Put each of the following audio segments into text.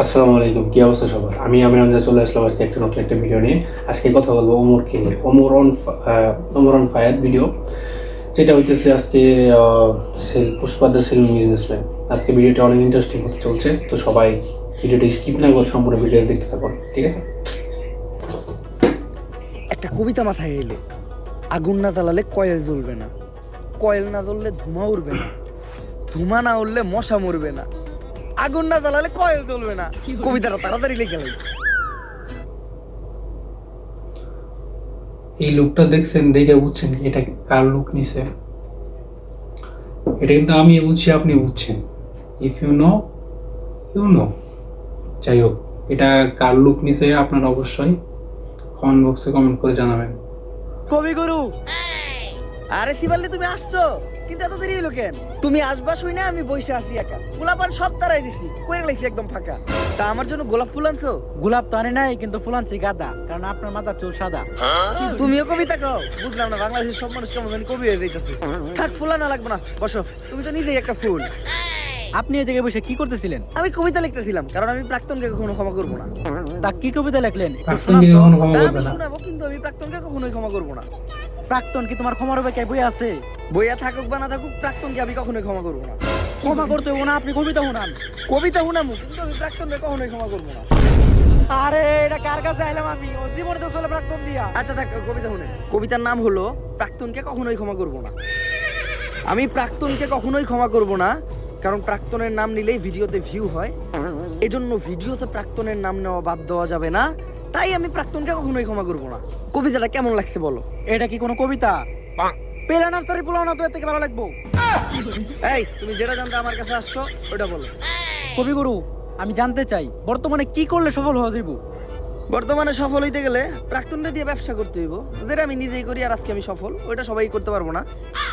আসসালামু আলাইকুম, কি অবস্থা সবার? আমি আমির আমজা চলে আসলাম আজকে একটা নতুন একটা ভিডিও নিয়ে। আজকে কথা বলব ওমরকে নিয়ে। Omar on Omar on fire video যেটা হইতেছে আজকে সেল পুষ্পাদা সেল বিজনেসম্যান আজকে ভিডিওটা অনেক ইন্টারেস্টিং হতে চলছে, তো সবাই ভিডিওটা স্কিপ না করে সম্পূর্ণ ভিডিও দেখতে থাকুন, ঠিক আছে? একটা কবিতা মাথায় এলো, আগুন না জ্বালালে কয়েল জ্বলবে না। কয়েল না জ্বললে ধোঁয়া উড়বে না। ধোঁয়া না উঠলে মশা মরবে না। আগুন না জ্বালালে কয়েল জ্বলবে না। কবিতাটা তাড়াতাড়ি লিখে লাই এই লুকটা দেখছেন দেখে বুঝছেন এটা কার লুক নিছে। এটা কিন্তু আমি বুঝছি আপনি বুঝছেন। If you know you know যাই হোক এটা কার লুক নিছে আপনারা অবশ্যই কমেন্ট বক্সে কমেন্ট করে জানাবেন। কবিগুরু! আরে শিবাল্লি তুমি আসছো? কিন্তু এত দেরি হলো কেন? তুমি আসবা শুই না আমি বসে আছি একা। গোলাপান সব তারাই দিছি কইরে লাইছি একদম ফাঁকা। তা আমার জন্য গোলাপ ফুল আনছো? গোলাপ তো আনে নাই কিন্তু ফুল আনছি গাদা কারণ আপনার মাথার চুল সাদা। তুমিও কবিতা কও বুঝলাম না বাংলাদেশের সব মানুষ কেমন জানি কবি হয়ে যাইতেছে। থাক ফুল না লাগবে না বসো তুমি তো নিজেই একটা ফুল। আপনি এই জায়গায় বসে কি করতেছিলেন? আমি কবিতা লিখতেছিলাম কারণ আমি প্রাক্তনকে কখনো ক্ষমা করব না। তা কি কবিতা লিখলেন? শোনাবো কিন্তু আমি প্রাক্তনকে কখনোই ক্ষমা করব না। প্রাক্তন কি তোমার ক্ষমার কে বই আছে? বইয়া থাকুক বা না থাকুক প্রাক্তনকে আমি কখনোই ক্ষমা করব না। ক্ষমা করতে হব না আপনি কবিতা শুনান। কবিতা শুনামু কিন্তু আমি প্রাক্তনকে কখনোই ক্ষমা করব না। আরে এটা কার কাছে আইলাম আমি? ও জীবনে তো চলে প্রাক্তন দিয়া। আচ্ছা থাক কবিতা শুনে। কবিতার নাম হলো প্রাক্তনকে কখনোই ক্ষমা করব না। আমি প্রাক্তনকে কখনোই ক্ষমা করব না কারণ প্রাক্তনের নাম নিলেই ভিডিওতে ভিউ হয়। এজন্য ভিডিওতে প্রাক্তনের নাম নেওয়া বাদ দেওয়া যাবে না। তাই আমি প্রাক্তনকে কখনোই ক্ষমা করব না। কবিতাটা কেমন লাগছে বলো? এটা কি কোনো কবিতা? পেলা নার্সারি পোলাও না তো এর থেকে ভালো লাগবো? এই তুমি যেটা জানতে আমার কাছে আসছো ওটা বলো। কবিগুরু আমি জানতে চাই বর্তমানে কি করলে সফল হওয়া যাইব? বর্তমানে সফল হইতে গেলে প্রাক্তনটা দিয়ে ব্যবসা করতে হইব। যেটা আমি নিজেই করি আর আজকে আমি সফল ওইটা সবাই করতে পারব না।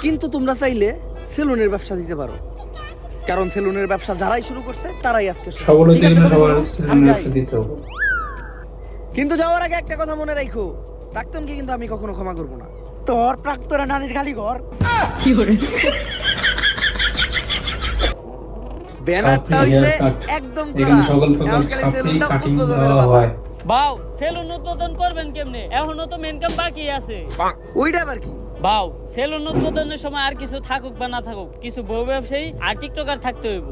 কিন্তু তোমরা চাইলে সেলুনের ব্যবসা দিতে পারো। কারণ সেলুনের ব্যবসা যারাই শুরু করছে তারাই আজকে সফল। আছে, গেলে সবার আমি একটা দিতে হবে। কিন্তু যাওয়ার আগে একটা কথা মনে রাখো। প্রাক্তনকে কিন্তু আমি কখনো ক্ষমা করব না। তোর প্রাক্তনের নানির খালি ঘর। ব্যানারটা হইছে একদম এখানে সকল প্রকার ছাপড়ি কাটিং দেওয়া হয়। বাউ সেলুন উদ্বোধন করবেন কেমনে? এখনও তো মেন কাম বাকি আছে। ওইটা আবার কি? বাউ সেলুন উদ্বোধনের সময় আর কিছু থাকুক বা না থাকুক কিছু বউ ব্যবসায়ী আর টিকটকার থাকতে হইব।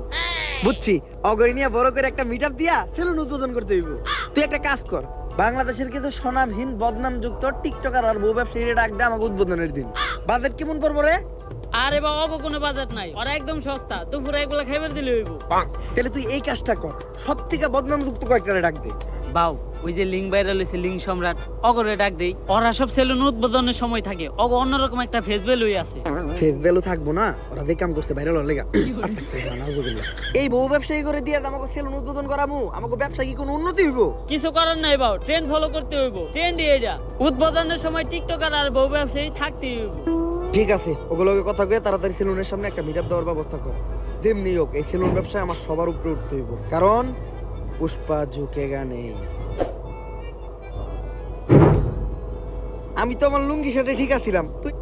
বুঝছি। অগরি নিয়ে বড় করে একটা মিটার দিয়া সেলুন উদ্বোধন করতে হইব। তুই একটা কাজ কর বাংলাদেশের কিন্তু সোনামহীন বদনামযুক্ত টিকটকার আর বউ ব্যবসায়ীরা ডাক দে আমাকে উদ্বোধনের দিন। বাজেট কেমন করব রে? আরে বা অগো কোনো বাজেট নাই। ওরা একদম সস্তা। দুপুরে এগুলো খাইবার দিলে হইব। তাহলে তুই এই কাজটা কর। সব থেকে বদনামযুক্ত কয়েকটা ডাক দে। বাউ। ওই যে লিঙ্ক ভাইরাল হয়েছে লিঙ্ক সম্রাট অগরে ডাক দেই। ওরা সব সেলুন উদ্বোধনের সময় থাকে অগ অন্যরকম একটা ফেস ভ্যালু আছে। ফেস ভ্যালু থাকব না ওরা যে কাম করছে ভাইরাল হলে এই বহু ব্যবসায়ী করে দিয়ে আমাকে সেলুন উদ্বোধন করামু আমাকে ব্যবসা কি কোনো উন্নতি হইব? কিছু করার নাই বাউ ট্রেন্ড ফলো করতে হইব ট্রেন্ড এটা উদ্বোধনের সময় টিকটকার আর বহু ব্যবসায়ী থাকতে হইব। ঠিক আছে ওগুলোকে কথা কয়ে তাড়াতাড়ি সেলুনের সামনে একটা মিট দেওয়ার ব্যবস্থা কর। যেমনি হোক এই সেলুন ব্যবসায় আমার সবার উপরে উঠতে হইব। কারণ পুষ্পা ঝুঁকে গানে আমি তো আমার লুঙ্গি সাথে ঠিক আছিলাম। তুই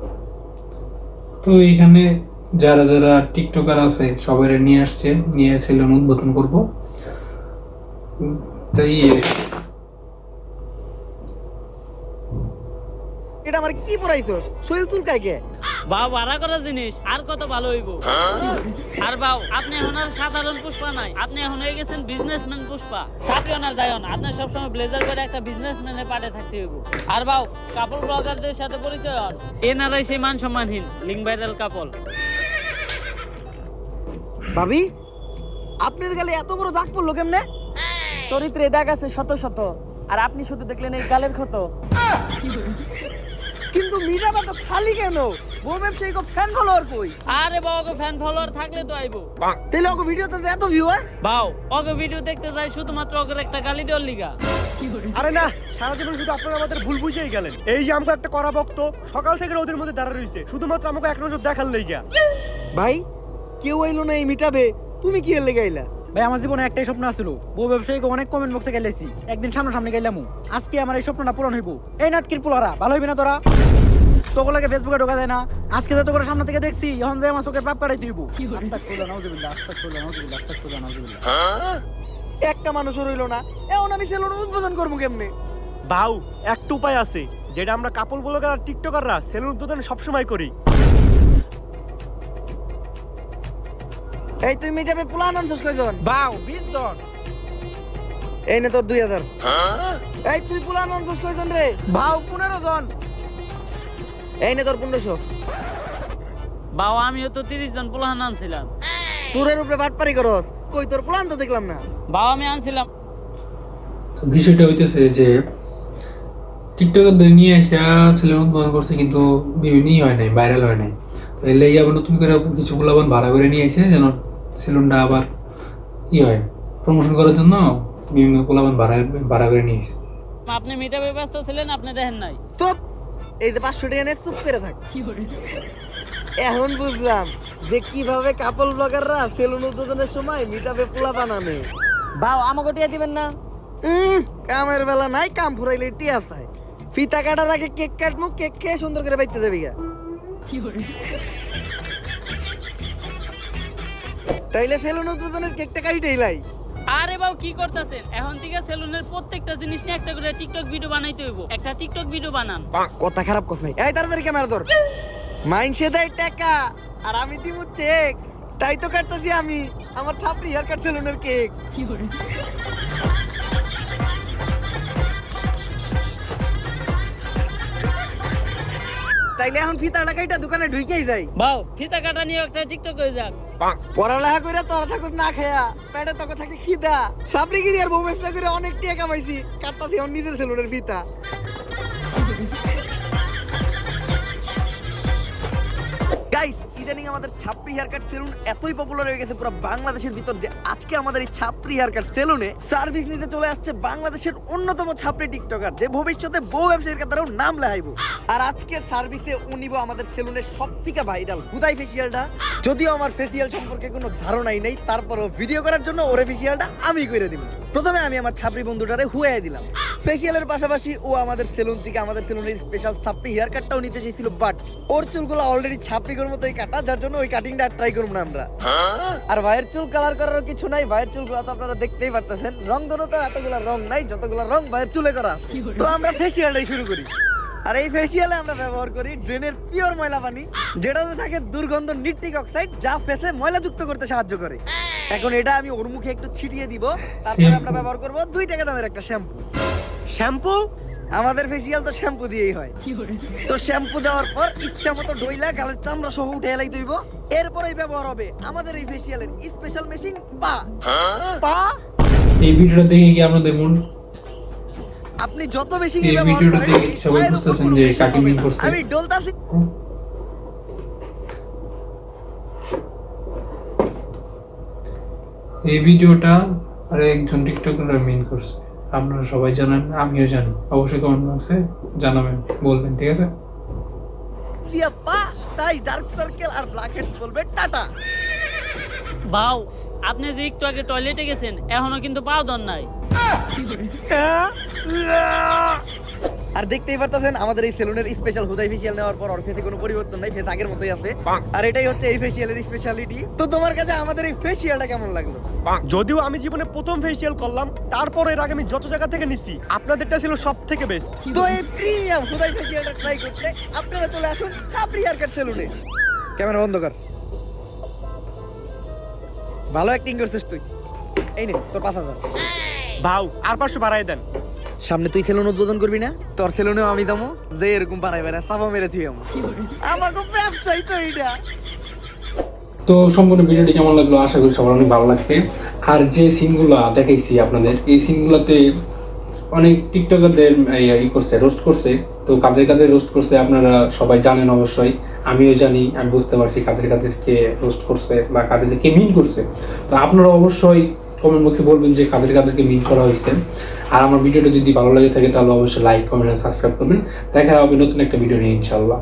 তো এখানে যারা যারা টিকটকার আছে সবাই নিয়ে আসছে নিয়ে সেলুন উদ্বোধন করব। তাই এটা আমার কি পড়াইছো শরীর চুলকায় কে? বাউ ভাড়া করা জিনিস আর কত ভালো হইব? আর বাউ আপনি এখন আর সাধারণ পুষ্পা নাই। আপনি এখন হয়ে গেছেন বিজনেসম্যান পুষ্পা। চাকরি ওনার যায় না আপনার সবসময় ব্লেজার করে একটা বিজনেসম্যানের পাটে থাকতে হইব। আর বাউ কাপড় ব্লগারদের সাথে পরিচয় হন। এনারাই সেই মান সম্মানহীন লিঙ্ক ভাইরাল কাপল ভাবি আপনার গালে এত বড় দাগ পড়ল কেমনে? চরিত্রে দাগ আছে শত শত আর আপনি শুধু দেখলেন এই গালের ক্ষত। কিন্তু মিরাবা তো খালি কেন? ব্যবসায়ী ফ্যান ফলোয়ার কই? আরে ওকে ফ্যান ফলোয়ার থাকলে তো আইবো। তাহলে ওকে ভিডিওতে এত ভিউ হয়। ওকে ভিডিও দেখতে যাই শুধুমাত্র ওকে একটা গালি দেওয়ার লিগা। আরে না সারা জীবন শুধু আপনারা আমাদের ভুল বুঝেই গেলেন। এই যে আমাকে একটা করা ভক্ত সকাল থেকে ওদের মধ্যে দাঁড়া রয়েছে। শুধুমাত্র আমাকে এক নজর দেখার লেগা। ভাই কেউ আইলো না এই মিটাবে তুমি কি এর লেগে আইলা? ভাই আমার জীবনে একটাই স্বপ্ন আছিল। বউ ব্যবসায়ীকে অনেক কমেন্ট বক্সে গেলেছি। একদিন সামনাসামনি গেলাম। আজকে আমার এই স্বপ্নটা পূরণ হইব। এই নাটকির পোলারা ভালো হইবি না তোরা? তোগুলোকে ফেসবুকে ঢোকা যায় না। আজকে তো তোকে সামনে থেকে দেখছি এখন যে আমার চোখে পাপ কাটাই দিব আস্তাক ফুলা নাউজুবিল্লাহ আস্তাক ফুলা নাউজুবিল্লাহ আস্তাক ফুলা নাউজুবিল্লাহ একটা মানুষও রইল না। এখন আমি সেলুন উদ্বোধন করব কেমনে? বাউ একটা উপায় আছে যেটা আমরা কাপড় ব্লগার আর টিকটকাররা সেলুন উদ্বোধন সবসময় করি। এই তুই মিটাপে প্লান আনছিস কয়জন? বাউ বিশ জন। এই নে তোর দুই হাজার। এই তুই প্লান আনছিস কয়জন রে? বাউ পনেরো জন। এই নে তোর পনেরোশো। বাও আমিও তো তিরিশ জন পোলাহান আনছিলাম। সুরের উপরে বাটপারি করস। কই তোর প্লান তো দেখলাম না। বাও আমি আনছিলাম। বিষয়টা হইতেছে যে টিকটকারদের নিয়ে এসে ছেলে উদ্বোধন করছে কিন্তু বিভিন্ন ই হয় নাই ভাইরাল হয় নাই। তো এর লেগে আবার নতুন করে কিছু গুলাবান ভাড়া করে নিয়ে এসে যেন সেলুনটা আবার ই হয় প্রমোশন করার জন্য বিভিন্ন গুলাবান ভাড়া ভাড়া করে নিয়ে এসে আপনি মিটাপে ব্যস্ত ছিলেন আপনি দেখেন নাই। এই যে পাঁচশো টাকা নিয়ে চুপ করে থাক। এখন বুঝলাম যে কীভাবে কাপল ব্লগাররা সেলুন উদ্বোধনের সময় মিটাপে পোলা বানানে। বাউ আমাকে টিয়া দিবেন না? কামের বেলা নাই কাম ফুরাইলে টিয়া চাই ফিতা কাটার আগে কেক কাটমু কেক খেয়ে সুন্দর করে বাইতে দেবি গা। তাইলে সেলুন উদ্বোধনের কেকটা কাইটেই লাই। আরে বাউ কি করতেছেন? এখন থেকে সেলুনের প্রত্যেকটা জিনিস নিয়ে একটা করে টিকটক ভিডিও বানাইতে হইব। একটা টিকটক ভিডিও বানান। কথা খারাপ কস নাই। এই তাড়াতাড়ি ক্যামেরা ধর। মাইনসে দেয় টাকা আর আমি দিব চেক তাই তো কাটতেছি আমি আমার ছাপড়ি হেয়ার কাট সেলুনের কেক তাইলে এখন ফিতা টাকাইটা দোকানে ঢুকেই যাই। বাউ ফিতা কাটা নিয়ে একটা টিকটক হয়ে যাক। পড়ালেখা করে তোরা থাকুক না খেয়া পেটে তোকে থাকে খিদা। সাবরিগিরি আর বউ ব্যবসা করে অনেক টাকা কামাইছি কাটতাছি দিয়ে নিজের সেলুনের ফিতা। ইদানিং আমাদের ছাপরি হেয়ার কাট সেলুন এতই পপুলার হয়ে গেছে, পুরো বাংলাদেশের ভিতর যে আজকে আমাদের এই ছাপরি হেয়ার কাট সেলুনে সার্ভিস নিতে চলে আসছে বাংলাদেশের অন্যতম ছাপরি টিকটকার যে ভবিষ্যতে বউ ব্যবসায়ীর কাতারেও নাম লেহাইবো আর আজকে সার্ভিসে উনিব আমাদের সেলুনের সব থেকে ভাইরাল হুদাই ফেসিয়ালটা যদিও আমার ফেসিয়াল সম্পর্কে কোনো ধারণাই নেই, তারপরও ভিডিও করার জন্য ওরে ফেসিয়ালটা আমি করে দিব। প্রথমে আমি আমার ছাপড়ি বন্ধুটারে হুয়াই দিলাম। ফেসিয়ালের পাশাপাশি ও আমাদের সেলুন থেকে আমাদের সেলুনের স্পেশাল ছাপড়ি হেয়ার কাটটাও নিতে চেয়েছিল বাট ওর চুলগুলো অলরেডি ছাপরির মতোই কাটা, যার জন্য ওই কাটিংটা আর ট্রাই করব না আমরা। আর ভাইয়ের চুল কালার করার কিছু নাই, ভাইয়ের চুলগুলো তো আপনারা দেখতেই পারতেছেন। রং ধরো তো, এতগুলো রং নাই, যতগুলো রং ভাইয়ের চুলে করা। তো আমরা ফেসিয়ালটাই শুরু করি। আর এই ফেসিয়ালে আমরা ব্যবহার করি ড্রেনের পিওর ময়লা পানি যেটাতে থাকে দুর্গন্ধ নিট্রিক অক্সাইড যা ফেসে ময়লা যুক্ত করতে সাহায্য করে। এখন এটা আমি ওর মুখে একটু ছিটিয়ে দিব তারপরে আমরা ব্যবহার করব দুই টাকা দামের একটা শ্যাম্পু শ্যাম্পু আমাদের ফেসিয়াল তো শ্যাম্পু দিয়েই হয়। তো শ্যাম্পু দেওয়ার পর ইচ্ছা মতো ডইলা গালের চামড়া সহ উঠে এলাই দইব এরপরেই ব্যবহার হবে আমাদের এই ফেসিয়ালের স্পেশাল মেশিন পা? পা? এই ভিডিওটা দেখে কি আপনাদের মন আপনি যত বেশি এই ব্যবহার করেন, সবাই বুঝতেছেন যে কাটিং হবে করছে। আমি ডলতাছি এই ভিডিওটা আর একজন টিকটকার মেন করছে। আপনারা সবাই জানেন আমিও জানি। অবশ্যই কমেন্ট বক্সে জানাবেন বলবেন ঠিক আছে? দিয়া পা তাই ডার্ক সার্কেল আর ব্ল্যাক হেডস বলবে টাটা। বাউ আপনি যে একটু আগে টয়লেটে গেছেন এখনও কিন্তু পাও দন নাই। আর দেখতেই পারতেছেন আমাদের এই সেলুনের স্পেশাল হুদাই ফেসিয়াল নেওয়ার পর ওর ফেসে কোনো পরিবর্তন নাই ফেস আগের মতোই আছে। আর এটাই হচ্ছে এই ফেসিয়ালের স্পেশালিটি তো তোমার কাছে আমাদের এই ফেসিয়ালটা কেমন লাগল? যদিও আমি জীবনে প্রথম ফেসিয়াল করলাম তারপর এর আগে আমি যত জায়গা থেকে নিছি আপনাদেরটা ছিল সব থেকে বেস্ট তো এই প্রিমিয়াম হুদাই ফেসিয়ালটা ট্রাই করতে আপনারা চলে আসুন ছাপরি হেয়ারকাট সেলুনে ক্যামেরা বন্ধ কর। ভালো অ্যাক্টিং করছিস তুই। এই নে তোর পাঁচ হাজার। ভাও আর পাঁচশো বাড়াই দেন। সামনে তুই সেলুন উদ্বোধন করবি না? তোর সেলুনেও আমি দামো যে এরকম পারাই বেড়া সাবা মেরে তুই আমো। আমাকে ব্যবসায়ী তো এইটা। তো সম্পূর্ণ ভিডিওটি কেমন লাগল? আশা করি সবার অনেক ভালো লাগছে। আর যে সিনগুলো দেখাইছি আপনাদের এই সিনগুলোতে অনেক টিকটকারদের এই ই করছে রোস্ট করছে। তো কাদের কাদের রোস্ট করছে আপনারা সবাই জানেন অবশ্যই। আমিও জানি আমি বুঝতে পারছি কাদের কাদেরকে রোস্ট করছে বা কাদেরকে মিন করছে। তো আপনারা অবশ্যই কমেন্ট বক্সে বলবেন যে কাদের কাদেরকে মিট করা হয়েছে। আর আমার ভিডিওটা যদি ভালো লাগে থাকে, তাহলে অবশ্যই লাইক কমেন্ট সাবস্ক্রাইব করবেন। দেখা হবে নতুন একটা ভিডিও নিয়ে ইনশাল্লাহ